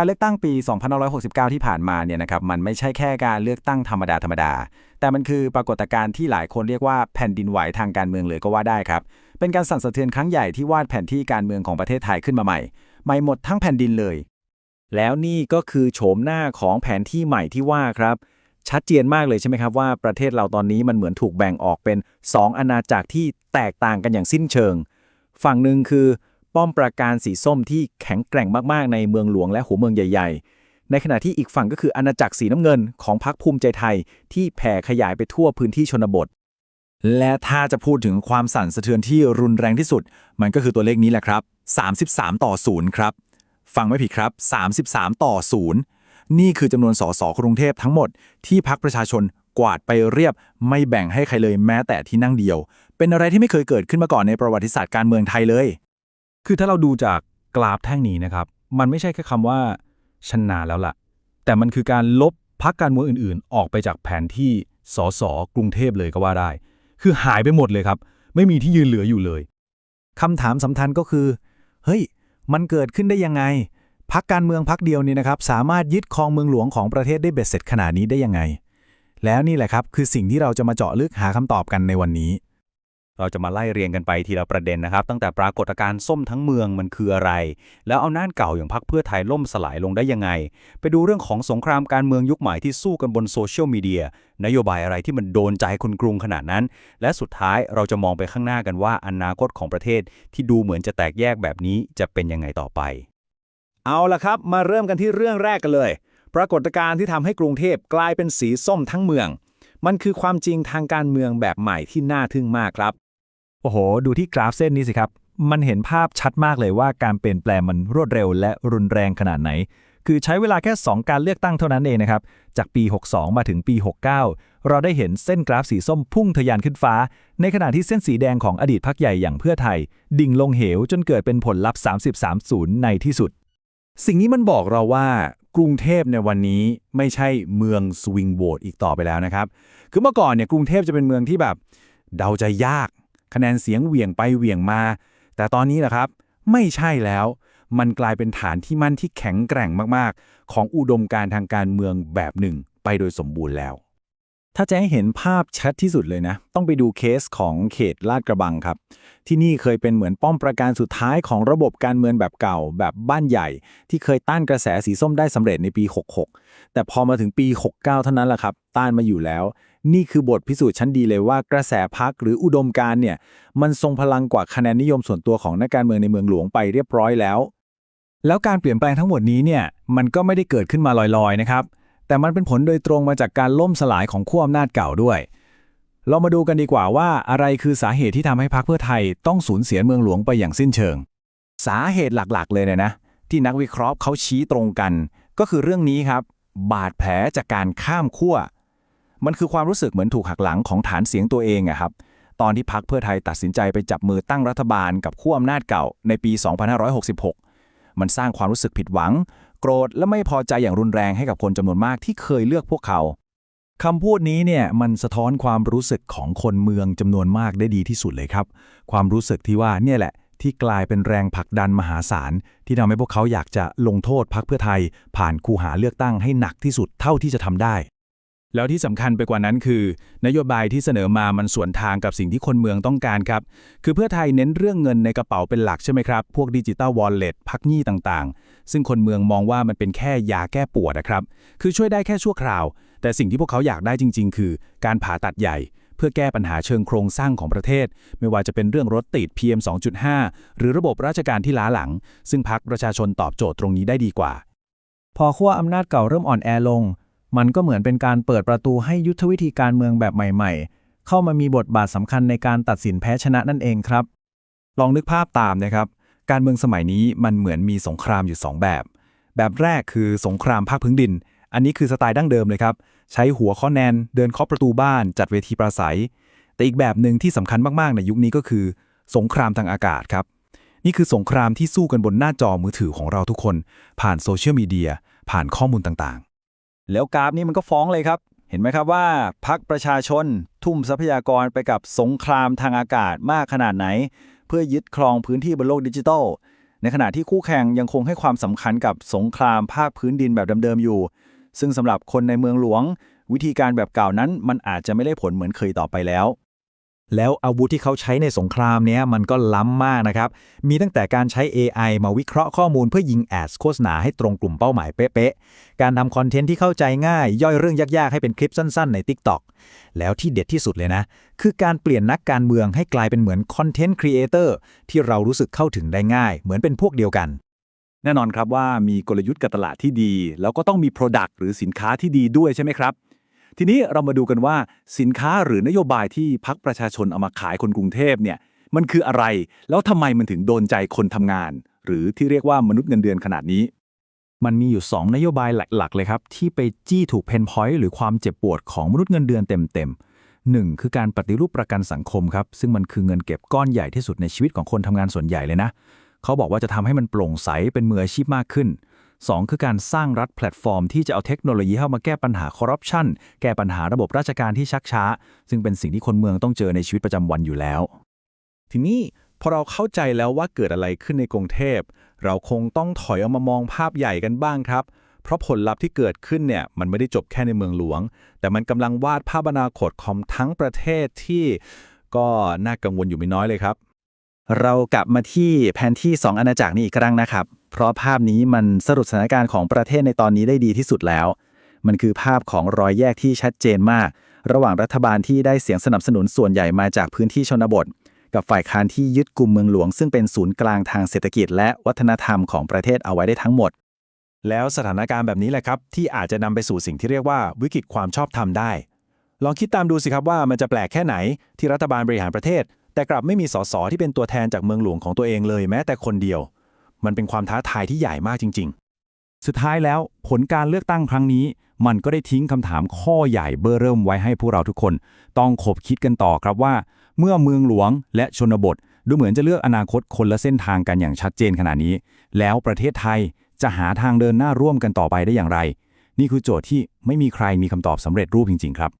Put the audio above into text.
การเลือกตั้งปี 2569 ที่ผ่านมาเนี่ยนะครับมันไม่ใช่แค่การเลือกตั้งธรรมดาธรรมดา แต่มันคือปรากฏการณ์ที่หลายคนเรียกว่าแผ่นดินไหวทางการเมืองเลยก็ว่าได้ครับ เป็นการสั่นสะเทือนครั้งใหญ่ที่วาดแผนที่การเมืองของประเทศไทยขึ้นมาใหม่ ใหม่หมดทั้งแผ่นดินเลย แล้วนี่ก็คือโฉมหน้าของแผนที่ใหม่ที่ว่าครับ ชัดเจนมากเลยใช่ไหมครับว่าประเทศเราตอนนี้มันเหมือนถูกแบ่งออกเป็น 2 อาณาจักรที่แตกต่างกันอย่างสิ้นเชิง ฝั่งหนึ่งคือ ป้อมปราการสีส้มที่แข็งแกร่งมากๆ ในเมืองหลวงและหัวเมืองใหญ่ ๆ ในขณะที่อีกฝั่งก็คืออาณาจักรสีน้ำเงินของพรรคภูมิใจไทย ที่แผ่ขยายไปทั่วพื้นที่ชนบท และถ้าจะพูดถึงความสั่นสะเทือนที่รุนแรงที่สุด มันก็คือตัวเลขนี้แหละครับ 33 ต่อ 0 ครับ ฟังไม่ผิดครับ 33 ต่อ 0 นี่คือจำนวนสสกรุงเทพทั้งหมดที่พักประชาชนกวาดไปเรียบไม่แบ่งให้ใครเลยแม้แต่ที่นั่งเดียว เป็นอะไรที่ไม่เคยเกิดขึ้นมาก่อนในประวัติศาสตร์การเมืองไทยเลย คือถ้าเราดูจากกราฟแท่งนี้นะครับ มันไม่ใช่แค่คำว่าชนะแล้วล่ะ แต่มันคือการลบพักการเมืองอื่นๆ ออกไปจากแผนที่สสกรุงเทพเลยก็ว่าได้ คือหายไปหมดเลยครับ ไม่มีที่ยืนเหลืออยู่เลยคำถามสำคัญก็คือ เฮ้ย มันเกิดขึ้นได้ยังไง พักการเมืองพักเดียวนี่นะครับ สามารถยึดครองเมืองหลวงของประเทศได้เบ็ดเสร็จขนาดนี้ได้ยังไง แล้วนี่แหละครับ คือสิ่งที่เราจะมาเจาะลึกหาคำตอบกันในวันนี้ เราจะมาไล่เรียงกันไปทีละประเด็นนะครับ ตั้งแต่ปรากฏการณ์ส้มทั้งเมืองมันคืออะไร แล้วเอาน่านเก่าอย่างพักเพื่อไทยล่มสลายลงได้ยังไง ไปดูเรื่องของสงครามการเมืองยุคใหม่ที่สู้กันบนโซเชียลมีเดียนโยบายอะไรที่มันโดนใจคนกรุงขนาดนั้น และสุดท้ายเราจะมองไปข้างหน้ากันว่าอนาคตของประเทศที่ดูเหมือนจะแตกแยกแบบนี้จะเป็นยังไงต่อไป เอาละครับ มาเริ่มกันที่เรื่องแรกกันเลย ปรากฏการณ์ที่ทำให้กรุงเทพกลายเป็นสีส้มทั้งเมือง มันคือความจริงทางการเมืองแบบใหม่ที่น่าทึ่งมากครับ โอ้โห ดูที่กราฟเส้นนี้สิครับ มันเห็นภาพชัดมากเลยว่าการเปลี่ยนแปลงมันรวดเร็วและรุนแรงขนาดไหน คือใช้เวลาแค่ 2 การเลือกตั้งเท่านั้นเองนะครับ จากปี 62 มาถึงปี 69 เราได้เห็นเส้นกราฟสีส้มพุ่งทะยานขึ้นฟ้า ในขณะที่เส้นสีแดงของอดีตพักใหญ่อย่างเพื่อไทย ดิ่งลงเหวจนเกิดเป็นผลลัพธ์ 30-30 ในที่สุด สิ่งนี้มันบอกเราว่ากรุงเทพในวันนี้ไม่ใช่เมืองสวิงโหวตอีกต่อไปแล้วนะครับ คือเมื่อก่อนเนี่ยกรุงเทพจะเป็นเมืองที่แบบเดาใจยาก คะแนนเสียงเหวี่ยงไปเหวี่ยงมา แต่ตอนนี้แหละครับ ไม่ใช่แล้ว มันกลายเป็นฐานที่มั่นที่แข็งแกร่งมากๆ ของอุดมการทางการเมืองแบบหนึ่งไปโดยสมบูรณ์แล้ว ถ้าจะให้เห็นภาพชัดที่สุดเลยนะ ต้องไปดูเคสของเขตลาดกระบังครับ ที่นี่เคยเป็นเหมือนป้อมประการสุดท้ายของระบบการเมืองแบบเก่า แบบบ้านใหญ่ ที่เคยต้านกระแสสีส้มได้สำเร็จในปี 66 แต่พอมาถึงปี 69 เท่านั้นแหละครับ ต้านมาอยู่แล้ว นี่คือบทพิสูจน์ชั้นดีเลยว่ากระแสพักหรืออุดมการเนี่ย มันทรงพลังกว่าคะแนนนิยมส่วนตัวของนักการเมืองในเมืองหลวงไปเรียบร้อยแล้ว แล้วการเปลี่ยนแปลงทั้งหมดนี้เนี่ยมันก็ไม่ได้เกิดขึ้นมาลอยๆนะครับ แต่มันเป็นผลโดยตรงมาจากการล่มสลายของขั้วอำนาจเก่าด้วย เรามาดูกันดีกว่าว่าอะไรคือสาเหตุที่ทำให้พรรคเพื่อไทยต้องสูญเสียเมืองหลวงไปอย่างสิ้นเชิง สาเหตุหลักๆ เลยเนี่ยนะ ที่นักวิเคราะห์เขาชี้ตรงกัน ก็คือเรื่องนี้ครับ บาดแผลจากการข้ามขั้วมันคือความรู้สึกเหมือนถูกหักหลังของฐานเสียงตัวเองอะครับตอนที่พักเพื่อไทยตัดสินใจไปจับมือตั้งรัฐบาลกับขั้วอำนาจเก่าในปี 2566 มันสร้างความรู้สึกผิดหวัง โกรธและไม่พอใจอย่างรุนแรงให้กับคนจำนวนมากที่เคยเลือกพวกเขาคำพูดนี้เนี่ยมันสะท้อนความรู้สึกของคนเมืองจำนวนมากได้ดีที่สุดเลยครับ ความรู้สึกที่ว่าเนี่ยแหละที่กลายเป็นแรงผลักดันมหาศาล ที่ทำให้พวกเขาอยากจะลงโทษพรรคเพื่อไทย ผ่านคูหาเลือกตั้งให้หนักที่สุดเท่าที่จะทำได้ แล้วที่สำคัญไปกว่านั้นคือ นโยบายที่เสนอมามันสวนทางกับสิ่งที่คนเมืองต้องการครับ คือเพื่อไทยเน้นเรื่องเงินในกระเป๋าเป็นหลักใช่ไหมครับ พวกดิจิตอลวอลเล็ตพักหนี้ต่างๆ ซึ่งคนเมืองมองว่ามันเป็นแค่ยาแก้ปวดนะครับ คือช่วยได้แค่ชั่วคราว แต่สิ่งที่พวกเขาอยากได้จริง ๆ คือ การผ่าตัดใหญ่ เพื่อแก้ปัญหาเชิงโครงสร้างของประเทศ ไม่ว่าจะเป็นเรื่องรถติด PM 2.5 หรือระบบราชการที่ล้าหลัง ซึ่งพักประชาชนตอบโจทย์ตรงนี้ได้ดีกว่าพอขั้วอำนาจเก่าเริ่มอ่อนแอลง มันก็เหมือนเป็นการเปิดประตูให้ยุทธวิธีการเมืองแบบใหม่ ๆ เข้ามามีบทบาทสำคัญในการตัดสินแพ้ชนะนั่นเองครับ ลองนึกภาพตามนะครับ การเมืองสมัยนี้มันเหมือนมีสงครามอยู่ 2 แบบ แบบแรกคือสงครามภาคพื้นดิน อันนี้คือสไตล์ดั้งเดิมเลยครับ ใช้หัวข้อแนน เดินเคาะประตูบ้าน จัดเวทีปราศัย แต่อีกแบบหนึ่งที่สำคัญมากๆ ในยุคนี้ก็คือ สงครามทางอากาศครับ นี่คือสงครามที่สู้กันบนหน้าจอมือถือของเราทุกคน ผ่านโซเชียลมีเดียผ่านข้อมูลต่างๆ แล้วกราฟนี้มันก็ฟ้องเลยครับ เห็นไหมครับว่าพักประชาชนทุ่มทรัพยากรไปกับสงครามทางอากาศมากขนาดไหน เพื่อยึดครองพื้นที่บนโลกดิจิทัล ในขณะที่คู่แข่งยังคงให้ความสำคัญกับสงครามภาคพื้นดินแบบเดิมๆอยู่ ซึ่งสำหรับคนในเมืองหลวง วิธีการแบบเก่านั้นมันอาจจะไม่ได้ผลเหมือนเคยต่อไปแล้ว แล้วอาวุธที่เขาใช้ในสงครามเนี้ยมันก็ล้ำมากนะครับ มีตั้งแต่การใช้ AI มาวิเคราะห์ข้อมูลเพื่อยิงแอดโฆษณาให้ตรงกลุ่มเป้าหมายเป๊ะๆ การทำคอนเทนต์ที่เข้าใจง่าย ย่อยเรื่องยากๆ ให้เป็นคลิปสั้นๆ ใน TikTok แล้วที่เด็ดที่สุดเลยนะ คือการเปลี่ยนนักการเมืองให้กลายเป็นเหมือนคอนเทนต์ครีเอเตอร์ที่เรารู้สึกเข้าถึงได้ง่าย เหมือนเป็นพวกเดียวกัน แน่นอนครับว่ามีกลยุทธ์การตลาดที่ดี แล้วก็ต้องมี Product หรือสินค้าที่ดีด้วยใช่ไหมครับ ทีนี้เรามาดูกันว่าสินค้าหรือนโยบายที่พักประชาชนเอามาขายคนกรุงเทพเนี่ยมันคืออะไร แล้วทำไมมันถึงโดนใจคนทำงาน หรือที่เรียกว่ามนุษย์เงินเดือนขนาดนี้ มันมีอยู่ 2 นโยบายหลัก ๆ เลยครับ ที่ไปจี้ถูกเพนพอยต์หรือความเจ็บปวดของมนุษย์เงินเดือนเต็มๆหนึ่งคือการปฏิรูปประกันสังคมครับ ซึ่งมันคือเงินเก็บก้อนใหญ่ที่สุดในชีวิตของคนทำงานส่วนใหญ่เลยนะ เขาบอกว่าจะทำให้มันโปร่งใสเป็นมืออาชีพมากขึ้น 2 คือการสร้างรัฐแพลตฟอร์มที่จะเอาเทคโนโลยีเข้ามาแก้ปัญหาคอร์รัปชันแก้ปัญหาระบบราชการที่ชักช้า ซึ่งเป็นสิ่งที่คนเมืองต้องเจอในชีวิตประจำวันอยู่แล้ว ทีนี้พอเราเข้าใจแล้วว่าเกิดอะไรขึ้นในกรุงเทพ เราคงต้องถอยออกมามองภาพใหญ่กันบ้างครับ เพราะผลลัพธ์ที่เกิดขึ้นเนี่ยมันไม่ได้จบแค่ในเมืองหลวง แต่มันกำลังวาดภาพอนาคตของทั้งประเทศที่ก็น่ากังวลอยู่ไม่น้อยเลยครับ เรากลับมาที่แผนที่ 2 อาณาจักรนี้อีกครั้งนะครับ เพราะภาพนี้มันสรุปสถานการณ์ของประเทศในตอนนี้ได้ดีที่สุดแล้ว มันคือภาพของรอยแยกที่ชัดเจนมาก ระหว่างรัฐบาลที่ได้เสียงสนับสนุนส่วนใหญ่มาจากพื้นที่ชนบท กับฝ่ายค้านที่ยึดกลุ่มเมืองหลวง ซึ่งเป็นศูนย์กลางทางเศรษฐกิจ และวัฒนธรรมของประเทศเอาไว้ได้ทั้งหมด แล้วสถานการณ์แบบนี้แหละครับ ที่อาจจะนำไปสู่สิ่งที่เรียกว่าวิกฤตความชอบธรรมได้ ลองคิดตามดูสิครับว่ามันจะแปลกแค่ไหนที่รัฐบาลบริหารประเทศ แต่กลับไม่มีสสที่เป็นตัวแทนจากเมืองหลวงของตัวเองเลยแม้แต่คนเดียว มันเป็นความท้าทายที่ใหญ่มากจริง ๆ สุดท้ายแล้วผลการเลือกตั้งครั้งนี้ มันก็ได้ทิ้งคำถามข้อใหญ่เบ้อเริ่มไว้ให้พวกเราทุกคน ต้องขบคิดกันต่อครับว่า เมื่อเมืองหลวงและชนบท ดูเหมือนจะเลือกอนาคตคนละเส้นทางกันอย่างชัดเจนขนาดนี้ แล้วประเทศไทยจะหาทางเดินหน้าร่วมกันต่อไปได้อย่างไร นี่คือโจทย์ที่ไม่มีใครมีคำตอบสำเร็จรูปจริง ๆ ครับ